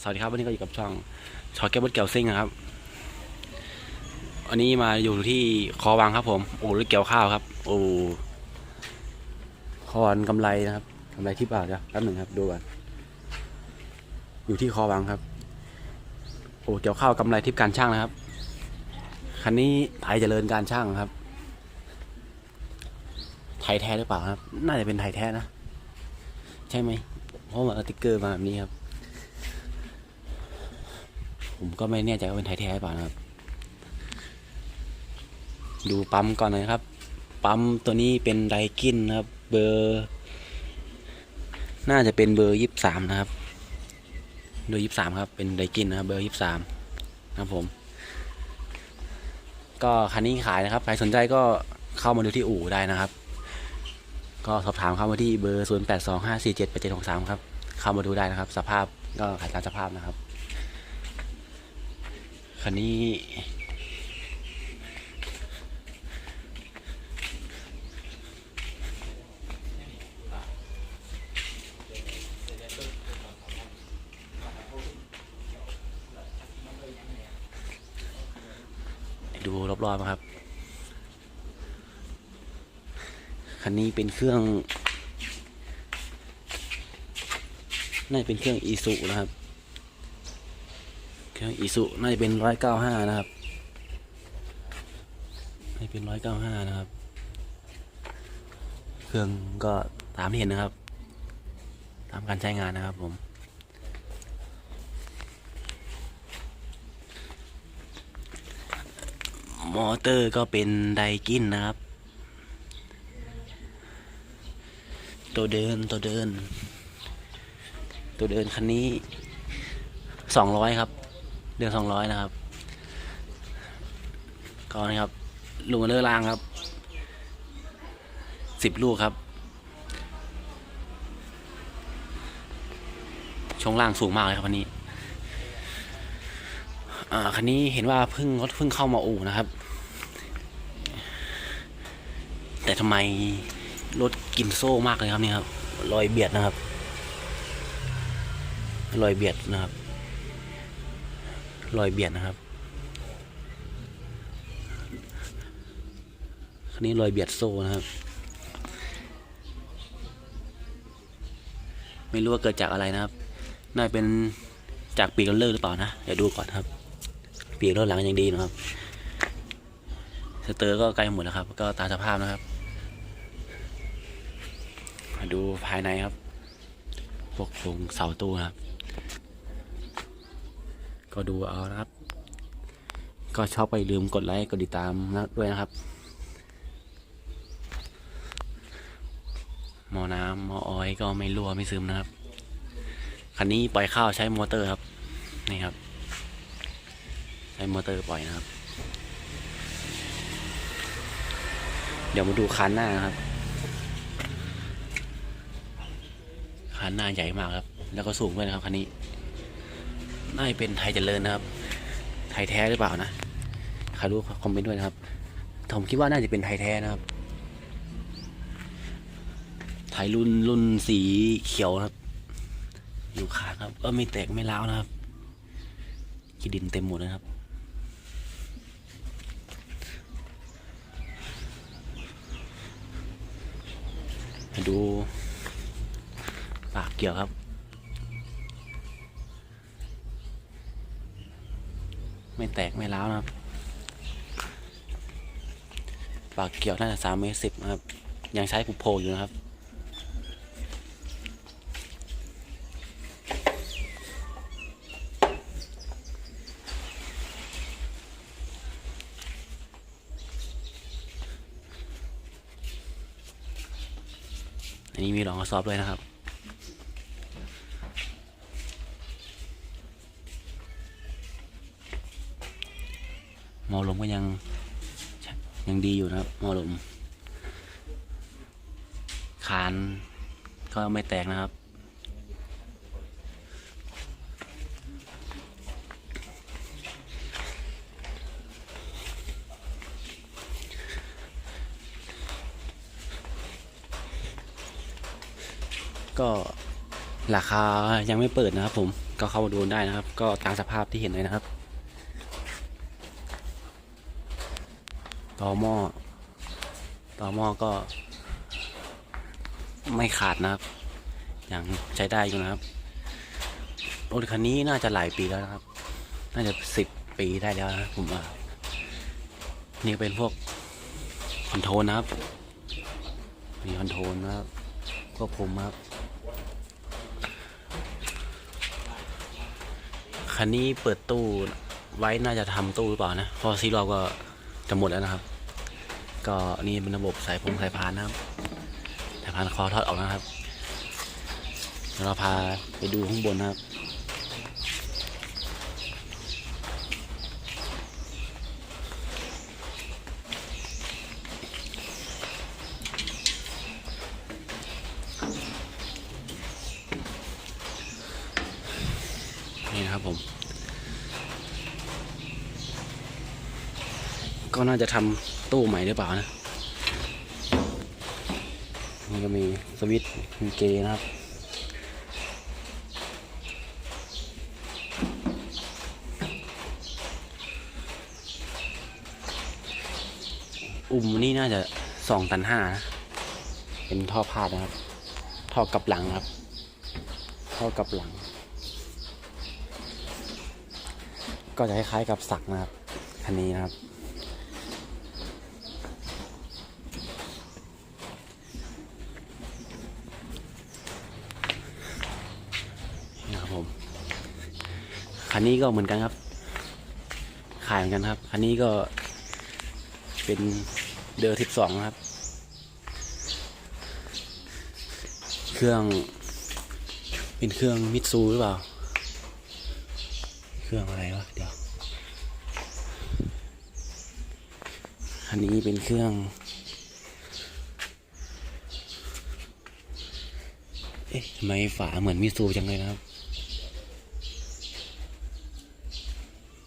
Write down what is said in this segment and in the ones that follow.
สวัสดีครับวันนี้ก็อยู่กับช่องชอแก้วบดเกี่ยวซิ่งนะครับวันนี้มาอยู่ที่คอวังครับ ผมโอ้หรือเกี่ยวข้าวครับ โอ้คอนกำไรนะครับกำไรที่บาทครับแป๊บหนึ่งครับดูก่อนอยู่ที่คอวังครับ โอ้เกี่ยวข้าวกำไรทิพย์การช่างนะครับคันนี้ไทยเจริญการช่างครับ ไทยแท้หรือเปล่าครับ น่าจะเป็นไทยแท้นะใช่ไหมเพราะว่าสติ๊กเกอร์มาแบบนี้ครับ ผมก็ไม่แน่ใจว่าเป็นไทยแท้หรือเปล่านะครับ ดูปั๊มก่อนนะครับ ปั๊มตัวนี้เป็นไดกินนะครับ เบอร์ น่าจะเป็นเบอร์ยี่สิบสามนะครับเบอร์ยี่สิบสามครับ เป็นไดกินนะครับ เบอร์ยี่สิบสามนะครับผม ก็คันนี้ขายนะครับใครสนใจก็เข้ามาดูที่อู่ได้นะครับ ก็สอบถามเข้ามาที่เบอร์ศูนย์แปดสองห้าสี่เจ็ดแปดเจ็ดหกสามครับ เข้ามาดูได้นะครับ สภาพก็ขายตามสภาพนะครับ คันนี้ดูรอบๆนะครับ คันนี้เป็นเครื่อง น่าจะเป็นเครื่องอีสุนะครับ ครื่องอีสุน่าจะเป็นร้อยเก้าห้านะครับน่าจะเป็นร้อยเก้าห้านะครับ เครื่องก็ตามที่เห็นนะครับ ตามการใช้งานนะครับผมมอเตอร์ก็เป็นไดกินนะครับ ตัวเดินตัวเดิน ตัวเดินคันนี้สองร้อยครับ เดือนสองร้อยนะครับก็นครับลูกเลือร์รางครับสิบลูกครับช่วงล่างสูงมากเลยครับคันนี้ อ่าคันนี้เห็นว่าเพิ่งรถเพิ่งเข้ามาอู่นะครับ แต่ทำไมรถกินโซ่มากเลยครับเนี่ยครับรอยเบียดนะครับรอยเบียดนะครับ รอยเบียดนะครับ คันนี้รอยเบียดโซ่นะครับ ไม่รู้ว่าเกิดจากอะไรนะครับ น่าเป็นจากปีกเลอร์หรือเปล่านะ เดี๋ยวดูก่อนครับ ปีกรถหลังยังดีนะครับ สเตอร์ก็ใกล้หมดแล้วครับ ก็ตามสภาพนะครับ มาดูภายในครับ พวกโครงเสาตู้ครับ ก็ดูเอาครับ ก็ชอบไปลืมกดไลค์กดติดตามนะด้วยนะครับ หมอน้ำหมอออยก็ไม่รั่วไม่ซึมนะครับ คันนี้ปล่อยข้าวใช้มอเตอร์ครับ นี่ครับ ใช้มอเตอร์ปล่อยนะครับ เดี๋ยวมาดูคันหน้าครับคันหน้าใหญ่มากครับ แล้วก็สูงด้วยนะครับคันนี้ น่าจะเป็นไทยเจริญนะครับ ไทยแท้หรือเปล่านะใครรู้คอมเมนต์ด้วยนะครับผมคิดว่าน่าจะเป็นไทยแท้นะครับ ไทยรุ่นรุ่นสีเขียวครับ อยู่ขาครับ ก็ไม่แตกไม่ร้าวนะครับกีดินเต็มหมดนะครับมาดูปากเกี่ยวครับ ไม่แตกไม่ร้าวนะครับ ปากเกี่ยวน่าจะสามเมตรสิบนะครับ ยังใช้กุโพอยู่นะครับอันนี้มีรองกระสอบเลยนะครับ มอลมก็ยังยังดีอยู่นะครับ มอลมคานก็ไม่แตกนะครับ ก็ราคายังไม่เปิดนะครับผมก็เข้ามาดูได้นะครับ ก็ตามสภาพที่เห็นเลยนะครับ ต่อหม้อต่อหม้อก็ ไม่ขาดนะครับ อย่างใช้ได้อยู่นะครับรถคันนี้น่าจะหลายปีแล้วนะครับ น่าจะสิบปีได้แล้วนะผมว่า นี่เป็นพวกคอนโทรลนะครับ มีคอนโทรลนะครับควบคุมครับคันนี้เปิดตู้ไว้น่าจะทำตู้หรือเปล่านะ พอซีรอบก็ จะหมดแล้วนะครับ ก็นี่เป็นระบบสายพงสายพานนะครับสายพานคอทอดออกนะครับเดี๋ยวเราพาไปดูข้างบนนะครับนี่นะครับผม ก็น่าจะทำตู้ใหม่หรือเปล่านะนี่ก็มีสวิตช์มีเกย์นะครับอุ่มนี่น่าจะสองตันห้านะ เป็นท่อพาดนะครับ ท่อกลับหลังครับ ท่อกลับหลัง ก็จะคล้ายๆกับสักนะครับ คันนี้นะครับ นี่ครับผม คั นนี้ก็เหมือนกันครับ ขายเหมือนกันครับคันนี้ก็เป็นเดอร์ทิปสองครับ เครื่อง เป็นเครื่องมิตซูหรือเปล่า เครื่องอะไรวะเดี๋ยว อันนี้เป็นเครื่อง เอ๊ะทำไมฝาเหมือนมิตซูจังเลยนะครับ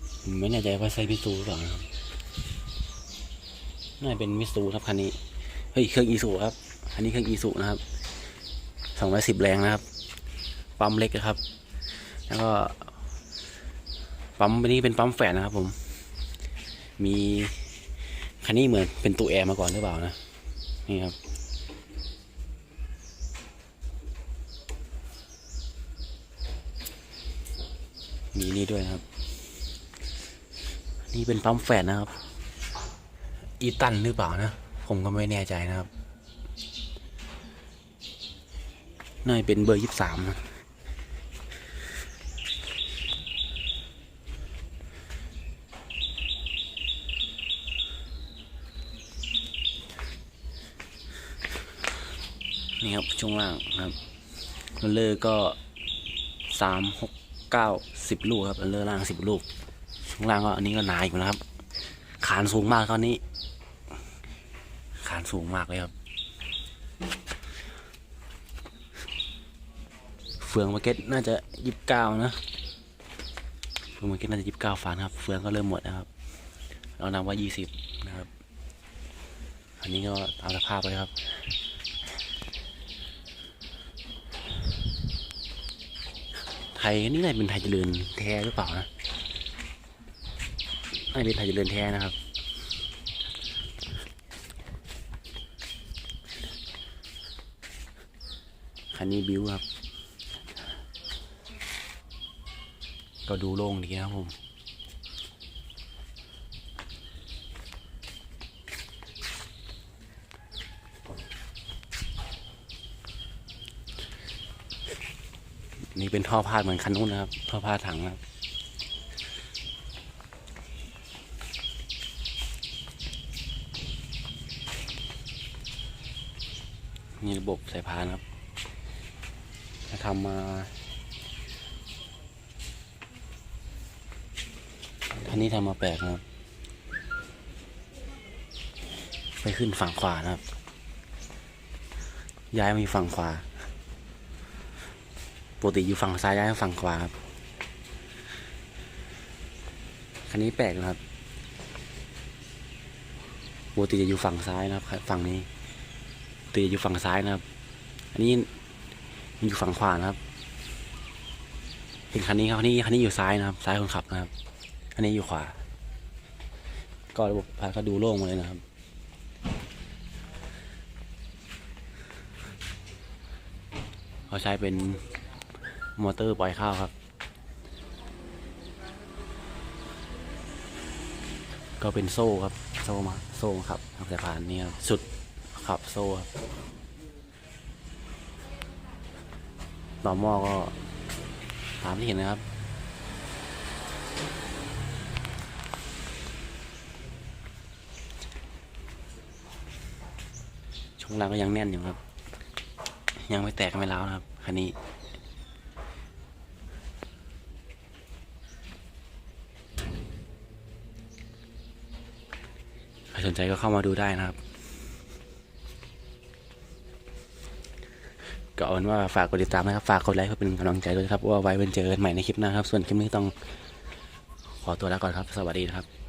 ผม ไม่แน่ใจว่าใช่มิตซูหรือเปล่านะครับน่าจะเป็นมิตซูครับคันนี้เฮ้ยเครื่องอีซูครับอันนี้เครื่องอีซูนะครับสองร้อยสิบแรงนะครับ ปั๊มเล็กนะครับ แล้วก็ปั๊มนี้เป็นปั๊มแฝดนะครับ ผม มีคันนี้เหมือนเป็นตู้แอร์มาก่อนหรือเปล่านะนี่ครับมีนี่ด้วยนะครับ นี่เป็นปั๊มแฝดนะครับ อีตันหรือเปล่านะ ผมก็ไม่แน่ใจนะครับ น่าจะเป็นเบอร์ยี่สิบสามนะนี่ครับ ช่วงล่างนะครับรลเลอร์ก็สามหกเก้าสิบลูกครับรลเลอร์ล่างสิบลูก ช่วงล่างก็อันนี้ก็หนาอยู่นะครับ ขานสูงมากตอนนี้ ขานสูงมากเลยครับ เฟืองมาเก็ตน่าจะยี่สิบเก้านะ เฟืองมาเก็ตน่าจะยี่สิบเก้าฟันครับ เฟืองก็เริ่มหมดนะครับ เรานำว่ายี่สิบนะครับ อันนี้ก็ตามสภาพเลยครับไทยนี่น่าจะเป็นไทยเจริญแท้หรือเปล่านะ น่าจะเป็นไทยเจริญแท้นะครับคันนี้บิวครับ ก็ดูโล่งดีนะครับผมนี่เป็นท่อพาดเหมือนคันนู้นนะครับ ท่อพาดถังนะครับ นี่ระบบสายพานครับจะทำมาท่านี้ทำมาแปลกนะครับ ไปขึ้นฝั่งขวานะครับ ย้ายมาอยู่ฝั่งขวาปกติอยู่ฝั่งซ้ายย้ายมาฝั่งขวาครับคันนี้แปลกนะครับปกติจะอยู่ฝั่งซ้ายนะครับ ฝั่งนี้ ติจะอยู่ฝั่งซ้ายนะครับ อันนี้มันอยู่ฝั่งขวานะครับเป็นคันนี้ครับคันนี้คันนี้อยู่ซ้ายนะครับ ซ้ายคนขับนะครับ อันนี้อยู่ขวา ก็ระบบพาก็ดูโล่งมาเลยนะครับเขาใช้เป็นมอเตอร์ปล่อยข้าวครับ ก็เป็นโซ่ครับ โซ่มา โซ่ครับทางสายพานนี่ครับสุด ขับโซ่ครับต่อหม้อก็ตามที่เห็นนะครับ ช่วงล่างก็ยังแน่นอยู่ครับ ยังไม่แตกไม่ร้าวนะครับ คันนี้ใครสนใจก็เข้ามาดูได้นะครับ ก็เอาเป็นว่าฝากกดติดตามนะครับ ฝากกดไลค์เพื่อเป็นกำลังใจด้วยครับ ว่าไว้เป็นเจอกันใหม่ในคลิปหน้าครับ ส่วนคลิปนี้ต้องขอตัวลาก่อนครับ สวัสดีครับ